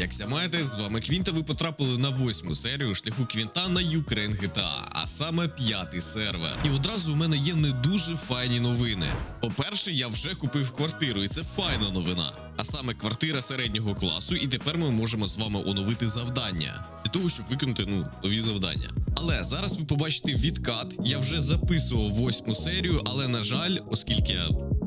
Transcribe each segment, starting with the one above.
як ся маєте, з вами Квінта. Ви потрапили на восьму серію шляху Квінта на Ukraine GTA, а саме п'ятий сервер. І одразу у мене є не дуже файні новини. По-перше, я вже купив квартиру, і це файна новина. А саме квартира середнього класу, і тепер ми можемо з вами оновити завдання для того, щоб виконати ну нові завдання. Але зараз ви побачите відкат. Я вже записував восьму серію, але на жаль, оскільки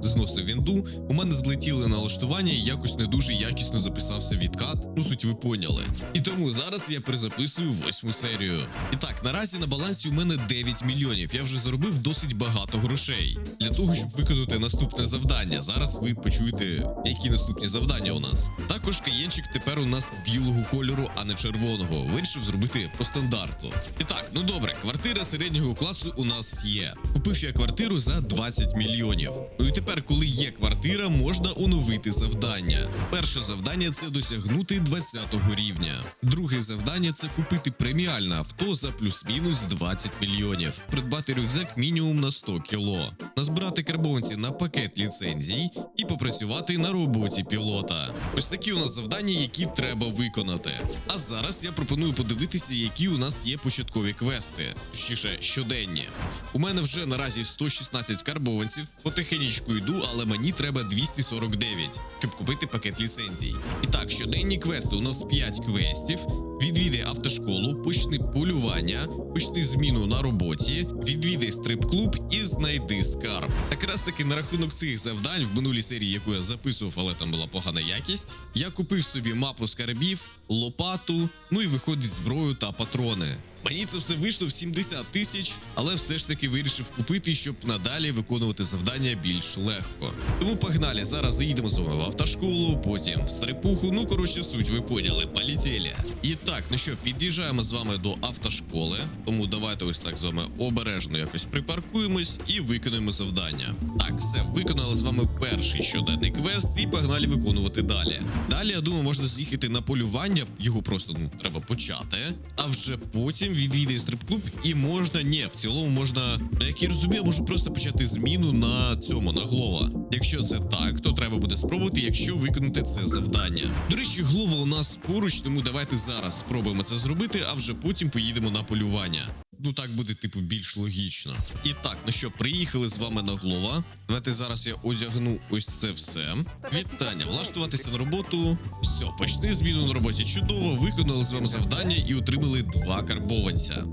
зносив вінду, у мене злетіли налаштування і якось не дуже якісно записався відкат. Ну суть ви поняли. І тому зараз я перезаписую восьму серію. І так, наразі на балансі у мене 9 мільйонів. Я вже заробив досить багато грошей для того, щоб виконати наступне завдання. Зараз ви почуєте, які наступні завдання у нас. Також каєнчик тепер у нас білого кольору, а не червоного. Вирішив зробити по стандарту. І так, ну добре, квартира середнього класу у нас є. Купив я квартиру за 20 мільйонів. Ну і тепер, коли є квартира, можна оновити завдання. Перше завдання це досягнути 20 рівня. Друге завдання це купити преміальне авто за плюс-мінус 20 мільйонів, придбати рюкзак мінімум на 100 кіло, назбирати карбонці на пакет ліцензій і попрацювати на роботі пілота. Ось такі у нас завдання, які треба виконати. А зараз я пропоную подивитися, які у нас є початкові квести, точніше щоденні. У мене вже наразі 116 карбованців, потихенечку йду, але мені треба 249, щоб купити пакет ліцензій. І так, щоденні квести. У нас 5 квестів. Відвідай автошколу, почни полювання, почни зміну на роботі, відвідай стрип-клуб і знайди скарб. Якраз таки на рахунок цих завдань в минулій серії, яку я записував, але там була погана якість. Я купив собі мапу скарбів, лопату, ну і виходить зброю та патрони. Мені це все вийшло в 70 тисяч, але все ж таки вирішив купити, щоб надалі виконувати завдання більш легко. Тому погнали, зараз заїдемо з вами в автошколу, потім в стрипуху. Ну коротше, суть ви поняли, полетіли. І так, ну що, під'їжджаємо з вами до автошколи. Тому давайте ось так з вами обережно якось припаркуємось і виконуємо завдання. Так, все, виконали з вами перший щоденний квест і погнали виконувати далі. Далі, я думаю, можна з'їхати на полювання, його просто ну, треба почати, а вже потім відвідає стрип-клуб, і можна, ні, в цілому можна, ну, як я розумію, можу просто почати зміну на цьому, на глова. Якщо це так, то треба буде спробувати, якщо виконати це завдання. До речі, глова у нас поруч, тому давайте зараз спробуємо це зробити, а вже потім поїдемо на полювання. Ну так буде, типу, більш логічно. І так, ну що, приїхали з вами на голова. Давайте зараз я одягну ось це все. Вітання, влаштуватися на роботу. Все, почни зміну на роботі. Чудово, виконали з вами завдання і отримали два карбованця.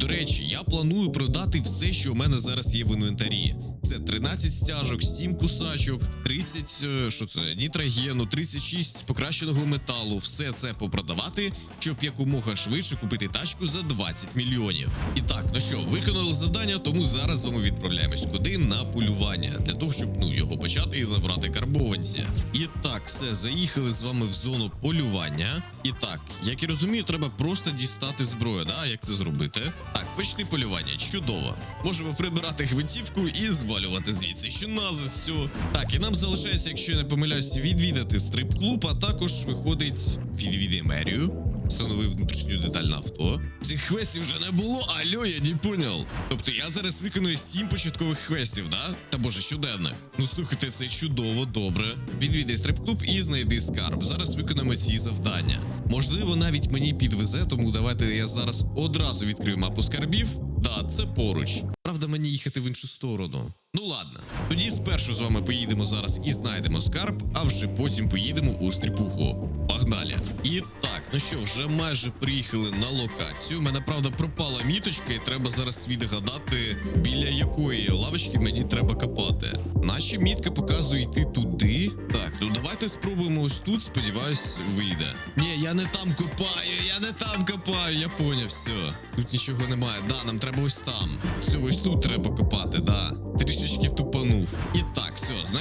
До речі, я планую продати все, що у мене зараз є в інвентарі. Це 13 стяжок, 7 кусачок, 30, е, що це, нітрогену, 36 покращеного металу. Все це попродавати, щоб якомога швидше купити тачку за 20 мільйонів. І так, ну що, виконали завдання, тому зараз з відправляємось куди на полювання для того, щоб ну його почати і забрати карбованці. І так, все, заїхали з вами в зону полювання. І так, як я розумію, треба просто дістати зброю. Да, як це зробити? Так, почни полювання. Чудово. Можемо прибирати гвинтівку і звалювати звідси. Що назис все. Так, і нам залишається, якщо я не помиляюсь, відвідати стрип-клуб, а також виходить відвідай мерію. Встановив внутрішню деталь на авто. Цих квестів вже не було, альо, я не поняв. Тобто я зараз виконую сім початкових квестів, да? Та боже, щоденних. Ну слухайте, це чудово, добре. Відвідай стрип-клуб і знайди скарб. Зараз виконаємо ці завдання. Можливо, навіть мені підвезе, тому давайте я зараз одразу відкрию мапу скарбів. Да, це поруч. Правда, мені їхати в іншу сторону. Ну ладно. Тоді спершу з вами поїдемо зараз і знайдемо скарб, а вже потім поїдемо у стріпуху. Погнали. І так, ну що, вже майже приїхали на локацію. У мене правда пропала міточка, і треба свій догадати, біля якої лавочки мені треба копати. Наші мітка показує йти туди. Так, ну давайте спробуємо ось тут. Сподіваюсь, вийде. Ні, я не там копаю, я не там копаю, я поняв, все. Тут нічого немає. Да, нам треба ось там. Все, ось тут треба копати, да. Трішечки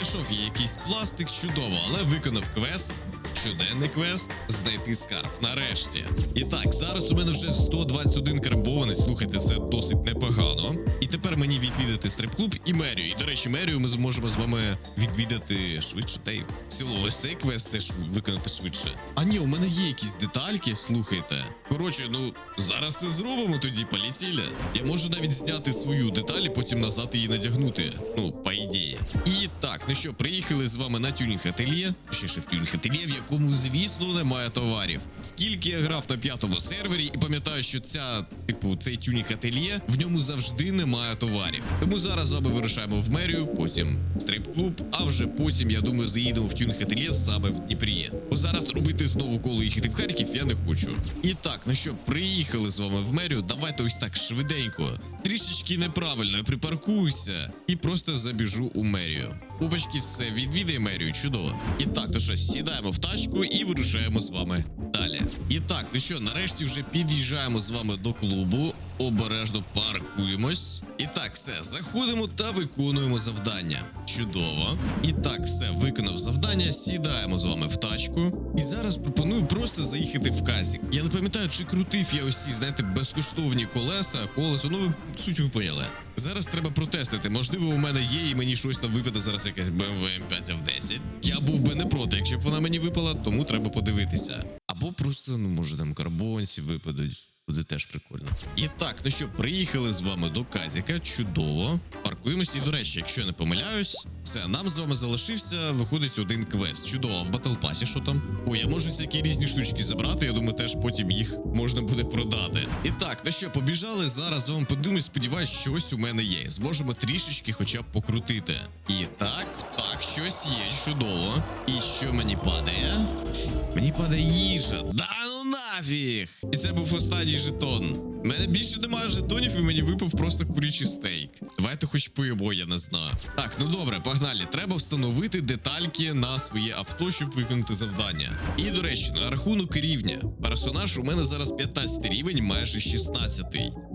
знайшов я якийсь пластик, чудово, але виконав квест. Щоденний квест знайти скарб. Нарешті. І так, зараз у мене вже 121 карбований. Слухайте, це досить непогано. І тепер мені відвідати стрип-клуб і мерію. І до речі, мерію ми зможемо з вами відвідати швидше. Та й в цілому ось цей квест теж виконати швидше. А ні, у мене є якісь детальки. Слухайте. Коротше, ну зараз це зробимо тоді, полетіли. Я можу навіть зняти свою деталь і потім назад її надягнути. Ну, по ідеї. І так, ну що, приїхали з вами на тюнінг ательє. Ще ще в тюнінг ательє, в якому, звісно, немає товарів. Скільки я грав на п'ятому сервері, і пам'ятаю, що ця, типу, цей тюнінг ательє, в ньому завжди немає товарів. Тому зараз з вами вирушаємо в мерію, потім стрип-клуб, а вже потім, я думаю, заїдемо в тюнінг ательє саме в Дніпрі. Бо зараз робити знову коло їхати в Харків я не хочу. І так, ну що, приїхали з вами в мерію. Давайте ось так швиденько. Трішечки неправильно я припаркуюся і просто забіжу у мерію. Опачки, все, відвідає мерію, чудово. І так, то що, сідаємо в тачку і вирушаємо з вами далі. І так, ну що, нарешті вже під'їжджаємо з вами до клубу. Обережно паркуємось. І так, все, заходимо та виконуємо завдання. Чудово. І так, все, виконав завдання, сідаємо з вами в тачку. І зараз пропоную просто заїхати в казік. Я не пам'ятаю, чи крутив я ось ці, знаєте, безкоштовні колеса, колесо. Ну, ви суть ви поняли. Зараз треба протестити. Можливо, у мене є, і мені щось там випаде зараз якась BMW M5 F10. Я був би не проти, якщо б вона мені випала, тому треба подивитися. Або просто, ну може там карбонці випадуть. Буде теж прикольно. І так, ну що, приїхали з вами до Казіка. Чудово. Паркуємося. І до речі, якщо я не помиляюсь, все, нам з вами залишився, виходить один квест. Чудово, в Pass що там? Ой, я можу всякі різні штучки забрати. Я думаю, теж потім їх можна буде продати. І так, ну що, побіжали. Зараз вами подивимось. Сподіваюсь, щось у мене є. Зможемо трішечки хоча б покрутити. І так, так, щось є, чудово. І що мені падає? Мені падає їжа. Да нафіг! І це був останній жетон. У мене більше немає жетонів, і мені випав просто курячий стейк. Давайте хоч поїмо, я не знаю. Так, ну добре, погнали. Треба встановити детальки на своє авто, щоб виконати завдання. І до речі, на рахунок рівня. Персонаж у мене зараз 15 рівень, майже 16.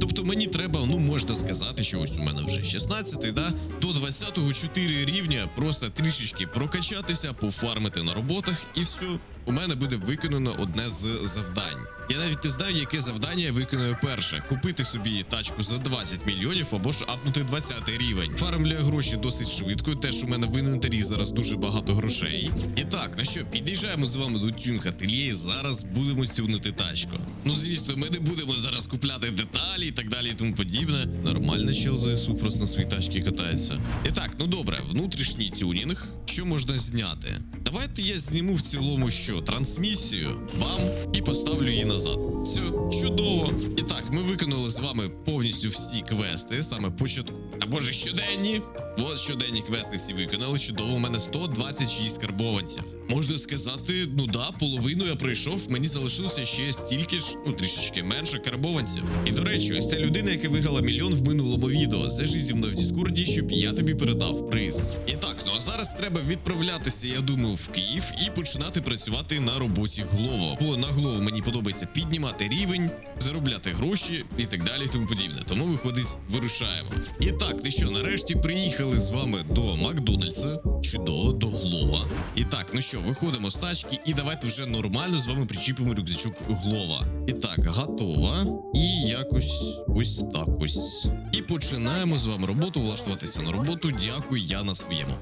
Тобто мені треба, ну можна сказати, що ось у мене вже 16, да? До 20-го 4 рівня просто трішечки прокачатися, пофармити на роботах і все. У мене буде виконано одне з завдань. Я навіть не знаю, яке завдання я виконую перше: купити собі тачку за 20 мільйонів або ж апнути 20 рівень. Фармлюю гроші досить швидко. Теж у мене в інвентарі зараз дуже багато грошей. І так, ну що, під'їжджаємо з вами до тюнг ательє і зараз будемо тюнити тачку. Ну звісно, ми не будемо зараз купляти деталі і так далі, і тому подібне. Нормально чел ЗСУ просто на своїй тачці катається. І так, ну добре, внутрішній тюнінг. Що можна зняти? Давайте я зніму в цілому що трансмісію, бам, і поставлю її назад. Все, чудово. І так, ми виконали з вами повністю всі квести, саме початку. Або ж щоденні. От щоденні квести всі виконали. Чудово, у мене 126 карбованців. Можна сказати, ну да, половину я пройшов. Мені залишилося ще стільки ж, ну трішечки менше карбованців. І до речі, ось ця людина, яка виграла мільйон в минулому відео. Зв'яжи зі мною в Діскорді, щоб я тобі передав приз. І так, зараз треба відправлятися, я думаю, в Київ і починати працювати на роботі Глово. Бо на Глово мені подобається піднімати рівень, заробляти гроші і так далі, і тому подібне. Тому виходить, вирушаємо. І так, ти що, нарешті приїхали з вами до Макдональдса. Чудово, до Глова. І так, ну що, виходимо з тачки, і давайте вже нормально з вами причіпимо рюкзачок Глова. І так, готова. І якось ось так ось. І починаємо з вами роботу, влаштуватися на роботу. Дякую, я на своєму.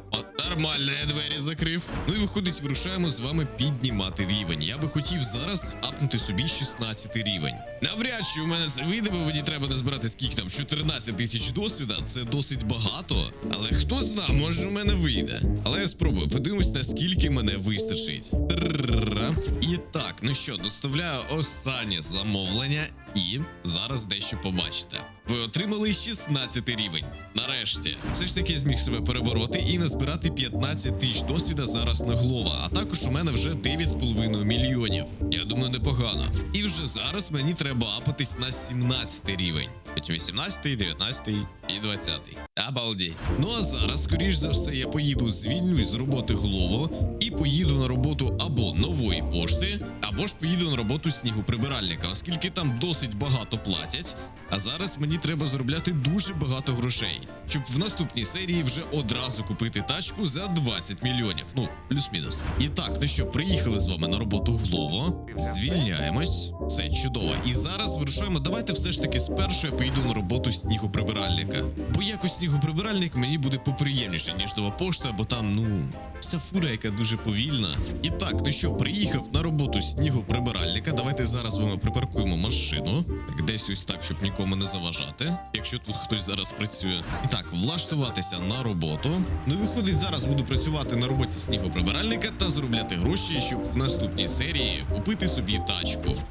Нормально, я двері закрив. Ну і виходить, вирушаємо з вами піднімати рівень. Я би хотів зараз апнути собі 16 рівень. Навряд чи у мене це вийде, бо мені треба назбирати скільки там 14 тисяч досвіда. Це досить багато. Але хто зна, може у мене вийде. Але я спробую, подивимось, наскільки мене вистачить. І так, ну що, доставляю останнє замовлення, і зараз дещо побачите. Ви отримали 16 рівень. Нарешті, все ж таки зміг себе перебороти і назбирати 15 тисяч досвіда зараз на глова. А також у мене вже 9,5 мільйонів. Я думаю, непогано. І вже зараз мені треба апатись на 17 рівень. 18, 19 і 20. Обалдеть. Ну а зараз, скоріш за все, я поїду звільнюсь з роботи Глово і поїду на роботу або нової пошти, або ж поїду на роботу снігоприбиральника, оскільки там досить багато платять. А зараз мені треба заробляти дуже багато грошей, щоб в наступній серії вже одразу купити тачку за 20 мільйонів. Ну, плюс-мінус. І так, ну що, приїхали з вами на роботу Глово. Звільняємось. Все чудово. І зараз вирушаємо. Давайте все ж таки спершу я поїду на роботу снігоприбиральника. Бо якось снігоприбиральник мені буде поприємніше, ніж нова пошта, бо там, ну, Ця фура, яка дуже повільна. І так, ну що, приїхав на роботу снігоприбиральника. Давайте зараз вами припаркуємо машину. Так, десь ось так, щоб нікому не заважати. Якщо тут хтось зараз працює. І так, влаштуватися на роботу. Ну виходить, зараз буду працювати на роботі снігоприбиральника та заробляти гроші, щоб в наступній серії купити собі тачку.